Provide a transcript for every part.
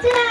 对啊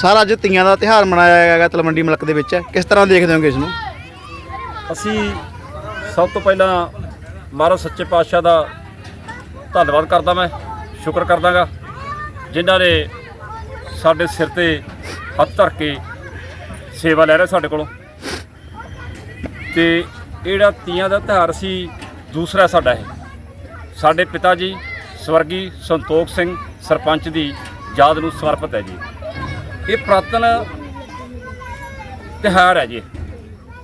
ਸਾਰਾ ਅੱਜ ਤੀਆਂ ਦਾ ਤਿਹਾਰ ਮਨਾਇਆ ਗਿਆ ਤਲਵੰਡੀ ਮਲਕ ਦੇ ਵਿੱਚ। ਕਿਸ ਤਰ੍ਹਾਂ ਦੇਖਦੇ ਹੋਗੇ ਇਸ ਨੂੰ? ਅਸੀਂ ਸਭ ਤੋਂ ਪਹਿਲਾਂ ਮਹਾਰਾਜ ਸੱਚੇ ਪਾਤਸ਼ਾਹ ਦਾ ਧੰਨਵਾਦ ਕਰਦਾ ਮੈਂ, ਸ਼ੁਕਰ ਕਰਦਾਗਾ, ਜਿਨ੍ਹਾਂ ਨੇ ਸਾਡੇ ਸਿਰ ਤੇ ਹੱਥ ਧਰ ਕੇ ਸੇਵਾ ਲੈ ਰਹੇ ਸਾਡੇ ਕੋਲੋਂ। ਤੇ ਇਹ ਤੀਆਂ ਦਾ ਤਿਉਹਾਰ ਸੀ, ਦੂਸਰਾ ਸਾਡਾ ਇਹ। ਸਾਡੇ ਪਿਤਾ ਜੀ ਸਵਰਗੀ ਸੰਤੋਖ ਸਿੰਘ ਸਰਪੰਚ ਦੀ ਯਾਦ ਨੂੰ ਸਮਰਪਿਤ ਹੈ ਜੀ। ਇਹ ਪ੍ਰਾਤਨ ਤਿਉਹਾਰ ਹੈ ਜੀ।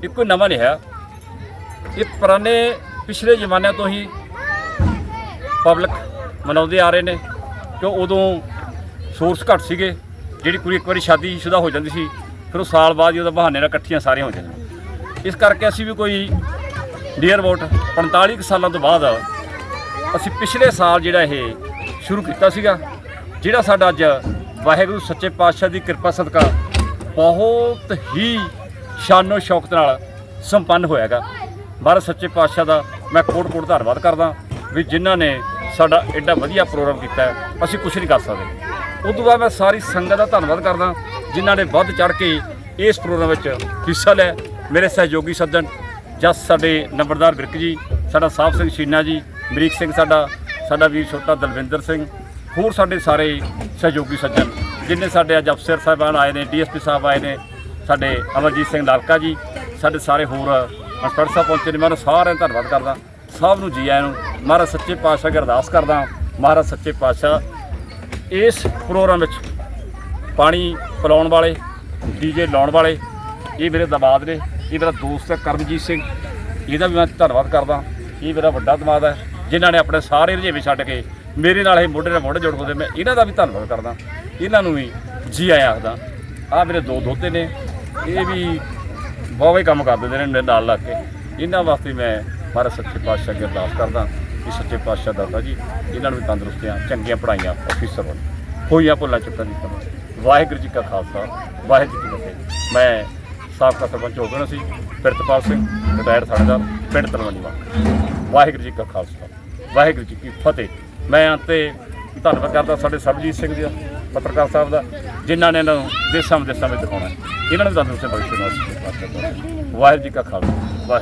ਇਹ ਕੋਈ ਨਵਾਂ ਨਹੀਂ ਹੈ ਇਹ ਪੁਰਾਣੇ ਪਿਛਲੇ ਜ਼ਮਾਨਿਆਂ ਤੋਂ ਹੀ ਪਬਲਿਕ ਮਨਾਉਂਦੇ ਆ ਰਹੇ ਨੇ। ਕਿ ਉਦੋਂ ਸੋਰਸ ਘੱਟ ਸੀਗੇ। ਜਿਹੜੀ ਕੁੜੀ ਇੱਕ ਵਾਰੀ ਸ਼ਾਦੀ ਸ਼ੁਦਾ ਹੋ ਜਾਂਦੀ ਸੀ, ਫਿਰ ਉਹ ਸਾਲ ਬਾਅਦ ਹੀ ਉਹਦਾ ਬਹਾਨੇ ਨਾਲ ਇਕੱਠੀਆਂ ਸਾਰੀਆਂ ਹੋ ਜਾਂਦੀਆਂ। ਇਸ ਕਰਕੇ ਅਸੀਂ ਵੀ ਕੋਈ ਡੀਅਰ ਵੋਟ 45 ਕੁ ਸਾਲਾਂ ਤੋਂ ਬਾਅਦ ਅਸੀਂ ਪਿਛਲੇ ਸਾਲ ਜਿਹੜਾ ਇਹ ਸ਼ੁਰੂ ਕੀਤਾ ਸੀਗਾ, ਜਿਹੜਾ ਸਾਡਾ ਅੱਜ ਵਾਹਿਗੁਰੂ ਸੱਚੇ ਪਾਤਸ਼ਾਹ ਦੀ ਕਿਰਪਾ ਸਦਕਾ ਬਹੁਤ ਹੀ ਸ਼ਾਨੋ ਸ਼ੌਕਤ ਨਾਲ ਸੰਪੰਨ ਹੋਇਆਗਾ। ਮਹਾਰਾਜ ਸੱਚੇ ਪਾਤਸ਼ਾਹ ਦਾ ਮੈਂ ਕੋਟ ਕੋਟ ਧੰਨਵਾਦ ਕਰਦਾ ਵੀ ਜਿਨ੍ਹਾਂ ਨੇ ਸਾਡਾ ਐਡਾ ਵਧੀਆ ਪ੍ਰੋਗਰਾਮ ਕੀਤਾ ਅਸੀਂ ਕੁਝ ਨਹੀਂ ਕਰ ਸਕਦੇ। ਉਸ ਤੋਂ ਬਾਅਦ ਮੈਂ ਸਾਰੀ ਸੰਗਤ ਦਾ ਧੰਨਵਾਦ ਕਰਦਾ ਜਿਨ੍ਹਾਂ ਨੇ ਵੱਧ ਚੜ ਕੇ ਇਸ ਪ੍ਰੋਗਰਾਮ ਵਿੱਚ ਹਿੱਸਾ ਲਿਆ। ਮੇਰੇ ਸਹਿਯੋਗੀ ਸੱਜਣ ਜਸ ਸਾਡੇ ਨੰਬਰਦਾਰ ਵਿਰਕ ਜੀ, ਸਾਡਾ ਸਾਹਿਬ ਸਿੰਘ ਸ਼ੀਨਾ ਜੀ, ਮਰੀਕ ਸਿੰਘ ਸਾਡਾ ਸਾਡਾ ਵੀਰ ਛੋਟਾ ਦਲਵਿੰਦਰ ਸਿੰਘ ਹੋਰ ਸਾਡੇ ਸਾਰੇ ਸਹਿਯੋਗੀ ਸੱਜਣ, ਜਿੰਨੇ ਸਾਡੇ ਅੱਜ ਅਫਸਰ ਸਾਹਿਬਾਨ ਆਏ ਨੇ, ਡੀਐਸਪੀ ਸਾਹਿਬ ਆਏ ਨੇ, ਸਾਡੇ ਅਮਰਜੀਤ ਸਿੰਘ ਲਾਲਕਾ ਜੀ, ਸਾਡੇ ਸਾਰੇ ਹੋਰ ਇੰਸਪੈਕਟਰ ਸਾਹਿਬ ਪਹੁੰਚੇ ਨੇ। ਮੈਂ ਉਹਨਾਂ ਸਾਰਿਆਂ ਦਾ ਧੰਨਵਾਦ ਕਰਦਾ। ਸਭ ਨੂੰ ਜੀ ਆਇਆਂ ਨੂੰ। ਮਹਾਰਾਜ ਸੱਚੇ ਪਾਤਸ਼ਾਹ ਅੱਗੇ ਅਰਦਾਸ ਕਰਦਾ, ਮਹਾਰਾਜ ਸੱਚੇ ਪਾਤਸ਼ਾਹ ਇਸ ਪ੍ਰੋਗਰਾਮ ਵਿੱਚ ਪਾਣੀ ਪਿਲਾਉਣ ਵਾਲੇ, ਡੀਜੇ ਲਾਉਣ ਵਾਲੇ, ਇਹ ਮੇਰੇ ਦਮਾਦ ਨੇ, ਇਹ ਮੇਰਾ ਦੋਸਤ ਹੈ ਕਰਮਜੀਤ ਸਿੰਘ। ਇਹਦਾ ਵੀ ਮੈਂ ਧੰਨਵਾਦ ਕਰਦਾ। ਇਹ ਮੇਰਾ ਵੱਡਾ ਦਮਾਦ ਹੈ, ਜਿਨ੍ਹਾਂ ਨੇ ਆਪਣੇ ਸਾਰੇ ਰੁਝੇਵੇਂ ਛੱਡ ਕੇ ਮੇਰੇ ਨਾਲ ਇਹ ਮੋਢੇ ਨਾਲ ਮੋਢੇ ਜੋੜ ਹੁੰਦੇ ਮੈਂ ਇਹਨਾਂ ਦਾ ਵੀ ਧੰਨਵਾਦ ਕਰਦਾ, ਇਹਨਾਂ ਨੂੰ ਵੀ ਜੀ ਆਇਆਂ ਆਖਦਾ ਆ ਮੇਰੇ ਦੋ ਦੋਤੇ ਨੇ, ਇਹ ਵੀ ਬਹੁਤ ਹੀ ਕੰਮ ਕਰ ਦਿੰਦੇ ਨੇ ਮੇਰੇ ਨਾਲ ਲੱਗ ਕੇ। ਇਹਨਾਂ ਵਾਸਤੇ ਮੈਂ ਮਹਾਰਾਜ ਸੱਚੇ ਪਾਤਸ਼ਾਹ ਅੱਗੇ ਅਰਦਾਸ ਕਰਦਾ ਕਿ ਸੱਚੇ ਪਾਤਸ਼ਾਹ ਦਾਤਾ ਜੀ, ਇਹਨਾਂ ਨੂੰ ਵੀ ਤੰਦਰੁਸਤੀਆਂ, ਚੰਗੀਆਂ ਪੜਾਈਆਂ ਅਫੀਸਰ ਬਣ ਹੋਈਆਂ ਭੁੱਲਾਂ ਚੁੱਕਾਂ ਨਹੀਂ ਸਮਝ ਵਾਹਿਗੁਰੂ ਜੀ ਕਾ ਖਾਲਸਾ, ਵਾਹਿਗੁਰੂ ਜੀ ਕੀ ਫਤਿਹ। ਮੈਂ ਸਾਬਕਾ ਸਰਪੰਚ ਹੋ ਗਿਆ ਸੀ, ਪ੍ਰਿਤਪਾਲ ਸਿੰਘ ਰਿਟਾਇਰਡ ਥਾਣੇਦਾਰ, ਪਿੰਡ ਤਲਵੰਡੀ ਵਾਹਿਗੁਰੂ ਜੀ ਕਾ ਖਾਲਸਾ, ਵਾਹਿਗੁਰੂ ਜੀ ਕੀ ਫਤਿਹ। ਮੈਂ ਅੰਤੇ ਧੰਨਵਾਦ ਕਰਦਾ ਸਾਡੇ ਸਰਬਜੀਤ ਸਿੰਘ ਜੀ ਦਾ, ਪੱਤਰਕਾਰ ਸਾਹਿਬ ਦਾ, ਜਿਨ੍ਹਾਂ ਨੇ ਇਹਨਾਂ ਨੂੰ ਦੇਸ਼ਾਂ ਵਿਦੇਸ਼ਾਂ ਵਿੱਚ ਦਿਖਾਉਣਾ ਹੈ। ਇਹਨਾਂ ਨੂੰ ਵੀ ਤੰਦਰੁਸਤੀ ਬਖਸ਼ੇ ਨਾਲ ਵਾਹਿਗੁਰੂ ਜੀ ਕਾ ਖਾਲਸਾ। ਵਾਹਿਗੁਰੂ